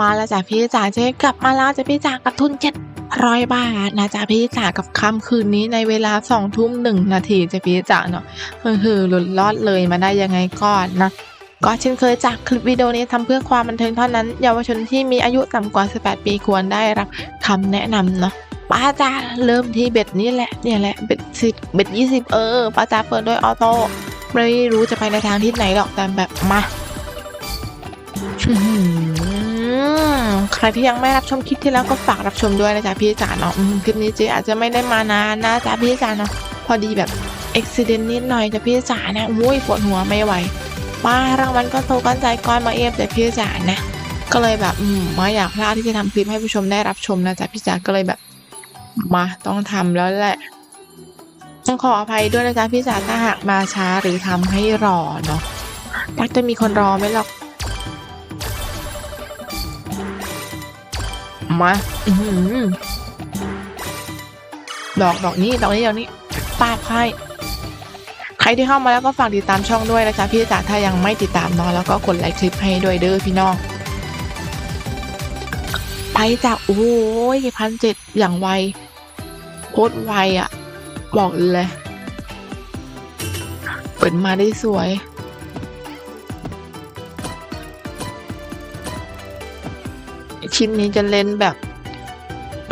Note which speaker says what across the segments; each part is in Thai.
Speaker 1: มาแล้วจ้ะพี่จ๋าเจ๊กลับมาแล้วจ้ะพี่จ๋ากับทุนเจ็ดร้อยบาทนะจ๊ะพี่จ๋ากับค่ำคืนนี้ในเวลาสองทุ่มหนึ่งนาทีจ้ะพี่จ๋าเนาะก็คือหลุดรอดเลยมาได้ยังไงก่อนนะก็เช่นเคยจากคลิปวิดีโอนี้ทำเพื่อความบันเทิงเท่านั้น เยาวชนที่มีอายุต่ำกว่า 18 ปีควรได้รับคำแนะนำเนาะป้าจ๋าเริ่มที่เบ็ดนี้แหละเนี่ยแหละเบ็ดสิบเบ็ดยี่สิบเออป้าจ๋าเปิดด้วยออโต้ไม่รู้จะไปในทางทิศไหนหรอกแต่แบบมา ใครที่ยังไม่รับชมคลิปที่แล้วก็ฝากรับชมด้วยนะจ๊ะพี่จ๋าเนาะคลิปนี้เจ๊อาจจะไม่ได้มานานนะจ๊ะพี่จ๋าเนาะพอดีแบบอุบิเหตุนิดหน่อยจ้ะพี่จ๋านะอุ้ยปวดหัวไม่ไหวป้ารางวัลก็โทรกันใจก้อนมาเอฟแต่พี่จ๋านะก็เลยแบบอืมม่อยากพลาดที่จะทำคลิปให้ผู้ชมได้รับชมนะจ๊ะพี่จ๋าก็เลยแบบมาต้องทำแล้วแหละต้องขออภัยด้วยนะจ๊ะพี่จ๋าถ้าหากมาช้าหรือทำให้รอเนาะมักจะมีคนรอไหมหรอก มาดอกดอกนี้ดอกนี้ดอกนี้ปาดให้ใครที่เข้ามาแล้วก็ฝากติดตามช่องด้วยนะจ๊ะพี่จ๋าถ้ายังไม่ติดตามเนาะแล้วก็กดไลค์คลิปให้ด้วยเด้อพี่น้อง ไปจ้ะโอ้ยพันเจ็ดอย่างไวโคตรไวอะ่ะ บอกเลย เปิดมาได้สวย ชิ้นนี้จะเล่นแบบ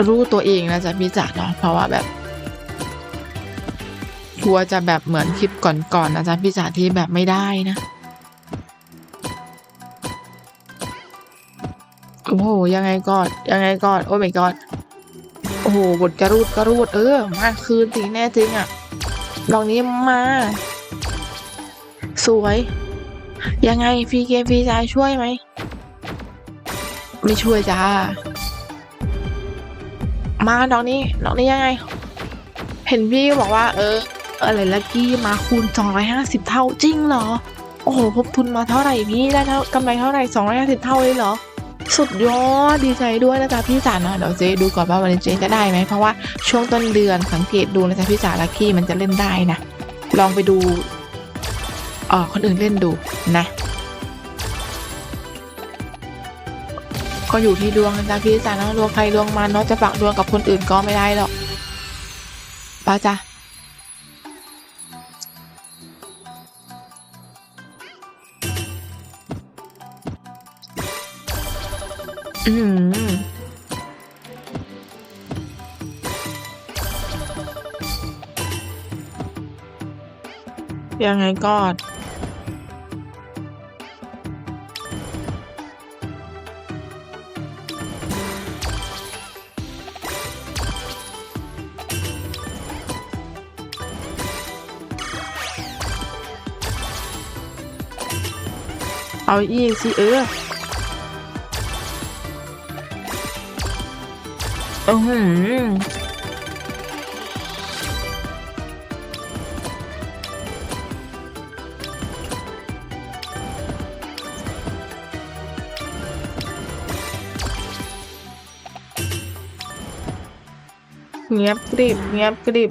Speaker 1: รู้ตัวเองนะจ๊ะพี่จ๋าเนาะเพราะว่าแบบกลัวจะแบบเหมือนคลิปก่อนๆนะจ๊ะพี่จ๋าที่แบบไม่ได้นะโอ้โหยังไงก่อนยังไงก่อนโอ้ my god โอ้โหบทกระรูดกระรูดเออมาคืนจริงแน่จริงอะ่ะดอกนี้มา สวย ยังไงฟีเกมฟรีใจช่วยไหม ไม่ช่วยจ้า มาดอกนี้ดอกนี้ยังไง เห็นพี่บอกว่า เออ อะไรลักกี้มาคูณ 250 เท่าจริงเหรอ โอ้โหพบทุนมาเท่าไหร่พี่ได้เท่ากำไรเท่าไหร่250 เท่าเลยเหรอสุดยอดดีใจด้วยนะจ๊ะพี่จ๋าเนาะเดี๋ยวเจ๊ดูก่อนว่าวันนี้เจ๊จะได้ไหมเพราะว่าช่วงต้นเดือนสังเกตดูนะจ๊ะพี่จ๋าลักกี้มันจะเล่นได้นะ ลองไปดูเออคนอื่นเล่นดูนะ ก็อยู่ที่ดวงนะจ๊ะพี่จ๋านะดวงใครดวงมันเนาะจะฝากดวงกับคนอื่นก็ไม่ได้หรอกป้าจ๊ะอืมยังไงก็ เอาอีกสิเอออือหือเงียบกริบเงียบกริบ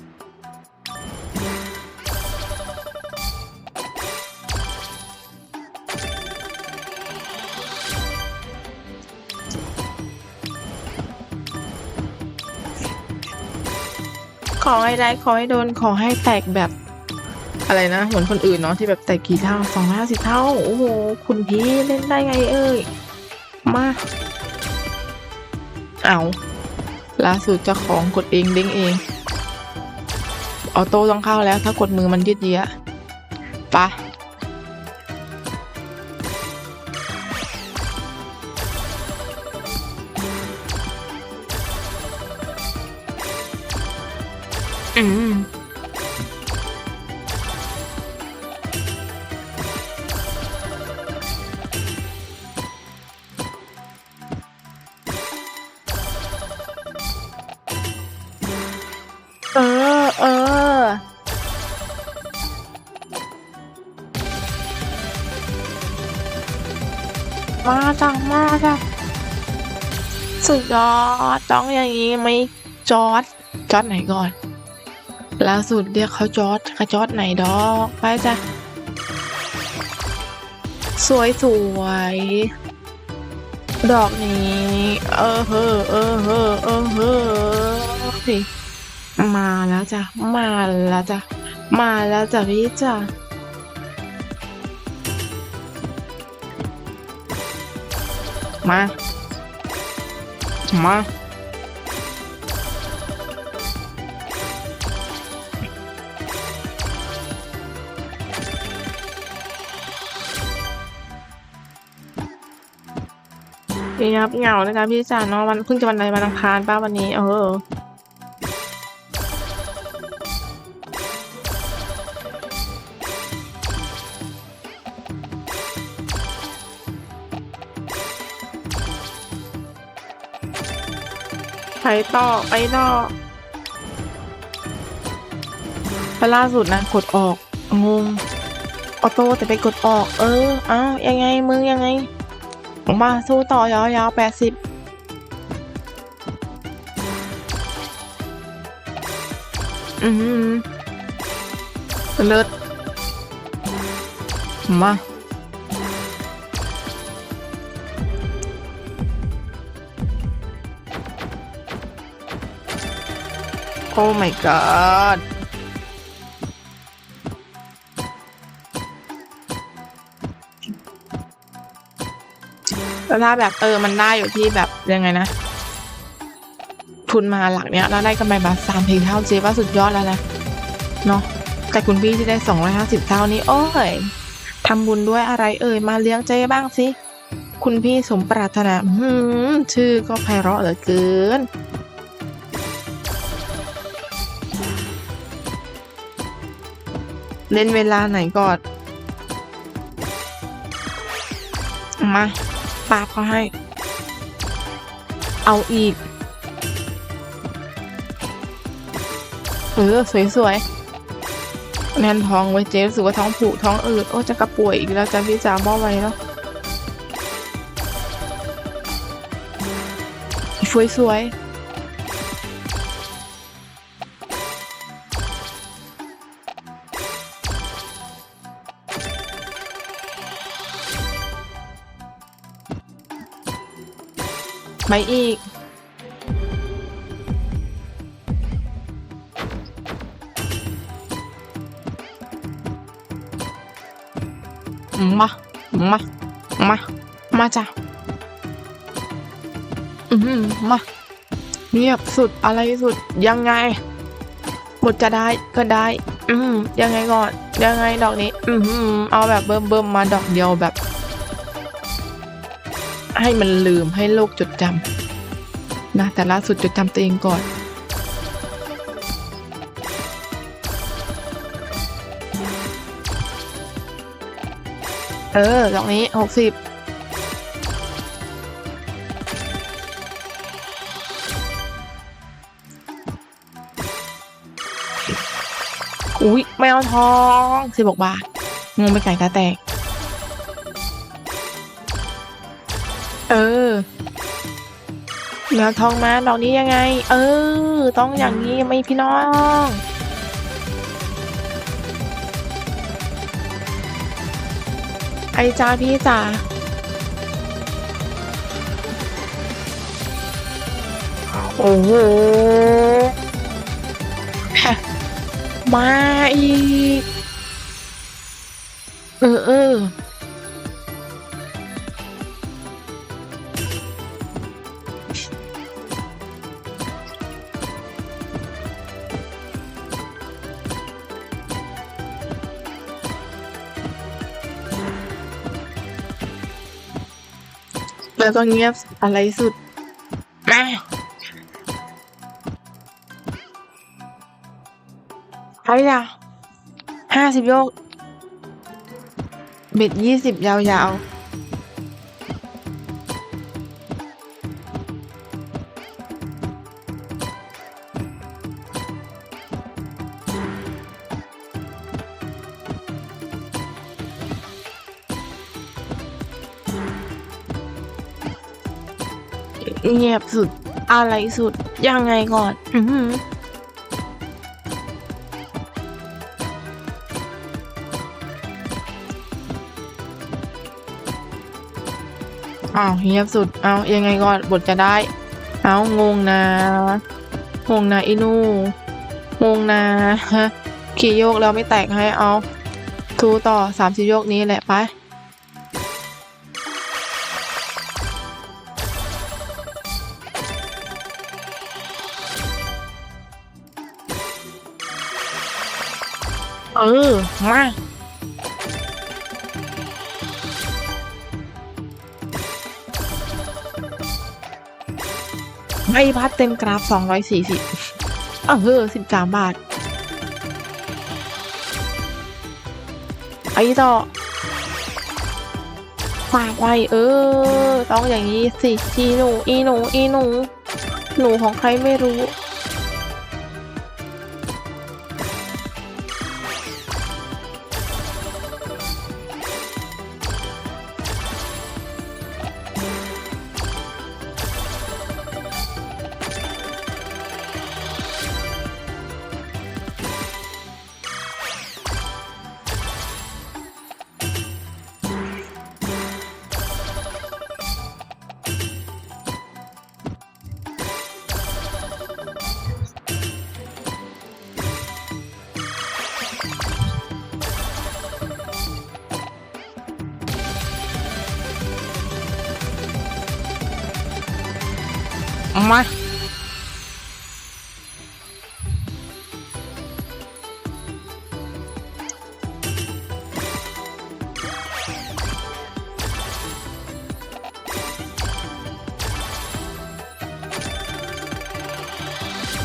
Speaker 1: อให้ได้ขอให้โดนขอให้แตกแบบอะไรนะ เหมือนคนอื่นเนาะที่แบบแตกกี่เท่าสองห้าสิบเท่า โอ้โห คุณพี่เล่นได้ไงเอ้ย มา เอาล่าสุดเจ้าของกดเองเด้งเอง ออโต้ต้องเข้าแล้วถ้ากดมือมันยืดเยื้อปะ อืมเออ เออ มาจ้ะมาจ้ะสุดยอดต้องอย่างนี้ไหมจอดจอดไหนก่อน ล่าสุดเรียกเขาจอดกระจอดไหนดอก ไปจ้ะ สวยสวย ดอกนี้ เออเฮอเออเฮอเออเฮอสิมาแล้วจ้ะ มาแล้วจ้ะ มาแล้วจ้ะพี่จ้ะมา มา นี่ครับเหงานะคะพี่จ๋าเนาะวันเพิ่งจะวันอะไรวันอังคารป้าวันนี้ เออไปต่อไปต่อแล้วล่าสุดนะกดออกงงออโต้แต่ไปกดออก เออเอ้ายังไงมึงยังไง มาสู้ต่อยาวๆแปดสิบอืมเลิศมาโอ้ my god แล้วถ้าแบบเออมันได้อยู่ที่แบบยังไงนะ ทุนมาหลักเนี้ยแล้วได้กำไรแบบสามเพลงเท่าเจ๊ว่าสุดยอดแล้วนะเนาะแต่คุณพี่ที่ได้สองร้อยห้าสิบเท่านี้โอ้ยทำบุญด้วยอะไรเอ่ยมาเลี้ยงเจ๊บ้างสิคุณพี่สมปรารถนาหืมชื่อก็ไพเราะเหลือเกิน เล่นเวลาไหนก่อน มา ปาบเขาให้ เอาอีก เออ สวยๆแน่นท้องไว้เจ๊รู้สึกว่าท้องผูกท้องอืด โอ้จะกระป่วยอีกแล้วจ้ะพี่จ๋าบ่ไว้แล้วสวยๆ ไปอีก มา มา มา มาจ้ะ อืมมาเงียบสุดอะไรสุดยังไงหมดจะได้ก็ได้ อืมยังไงก่อน ยังไงดอกนี้ อืมเอาแบบเบิ่มเบิ่มมาดอกเดียวแบบ ให้มันลืมให้โลกจดจำนะแต่ล่าสุดจดจำตัวเองก่อน เออดอกนี้หกสิบอุ๊ยแมวทองสิบกบาทงงไปไก่ตาแตก เออแมวทองมาดอกนี้ยังไง เออ ต้องอย่างนี้ไหม่พี่น้องไอจ้าพี่จ๋าโอ้โหมาอีก เออเออ แล้วก็เงียบอะไรสุดมาใครอะห้าสิบโยก เบ็ดยี่สิบยาวๆ งียบสุดอะไรสุด ยังไงก่อน อืออ้าวเงียบสุด เอายังไงก่อนบทจะได้ เอางงนะ งงนะอีนู งงนะฮะขี่โยกแล้วไม่แตกให้เอาทูต่อสามสิบโยกนี้แหละไป เออ มาไม่พัดเต็มกราฟ 240เออเฮ้อ13 บาท ไอ้ต่อฝากไว้เออ ต้องอย่างนี้สิ อีหนู อีหนู อีหนู หนูของใครไม่รู้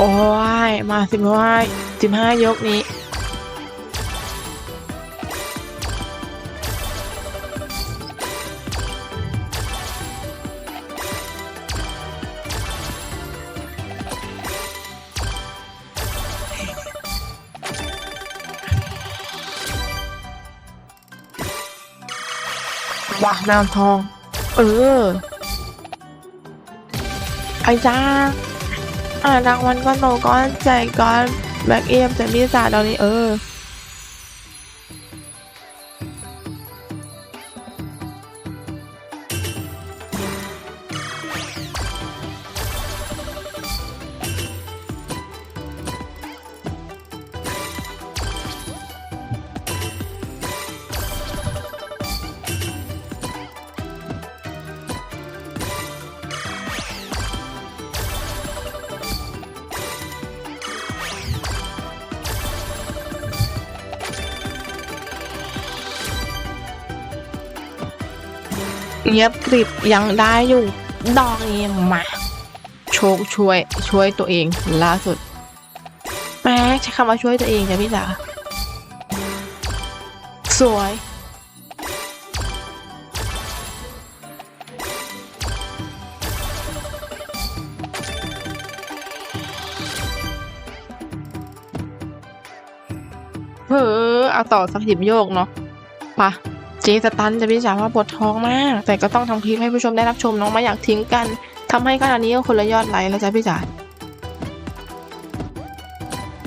Speaker 1: โอ้ย มาสิบห้าสิบห้ายกนี้ว้าน้ำทอง เออ ไอ้จ้า อ่ารางวัลก้อนโตก้อนใจก้อนแบ็กเอ็มแต่มีสาตอนนี้เออ เงียบกริบยังได้อยู่ ดอกนี้มา โชคช่วยช่วยตัวเองล่าสุด แม่ใช้คำว่าช่วยตัวเองจ้ะพี่จ๋าสวยเออเอาต่อสักสิบโยกเนาะปะ เจสตันจะพี่จ๋าว่าปวดท้องมาก แต่ก็ต้องทำคลิปให้ผู้ชมได้รับชมน้องม่อยากทิ้งกันทำให้ขนาดนี้ก็คนละยอดไลค์แล้วจ้ะพี่จ๋า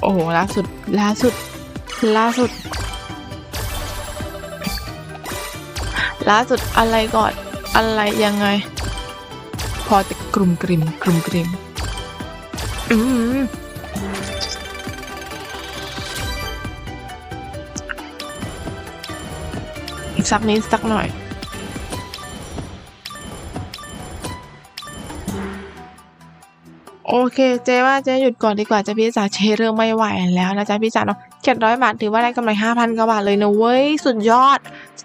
Speaker 1: โอ้โหล่าสุดล่าสุดล่าสุดล่าสุดอะไรก่อนอะไรยังไง พอจะกลุ่มกริมกลุ่มกริมอืม อีกสักนิดสักหน่อย โอเค เจ๊ว่าเจ๊หยุดก่อนดีกว่าจะพี่จ๋าเชเริ่มไม่ไหวแล้วนะจ๊ะพี่จ๋าเนาะเจ็ดร้อยบาทถือว่าได้กำไรห้าพันกว่าบาทเลยนะเว้ย สุดยอด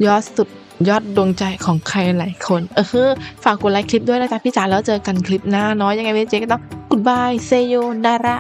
Speaker 1: ยอดสุดยอดดวงใจของใครหลายคน เออฝากกดไลค์คลิปด้วยนะจ๊ะพี่จ๋าแล้วเจอกันคลิปหน้าเนาะยังไงพี่เจ๊ก็ต้อง goodbye see you ดารา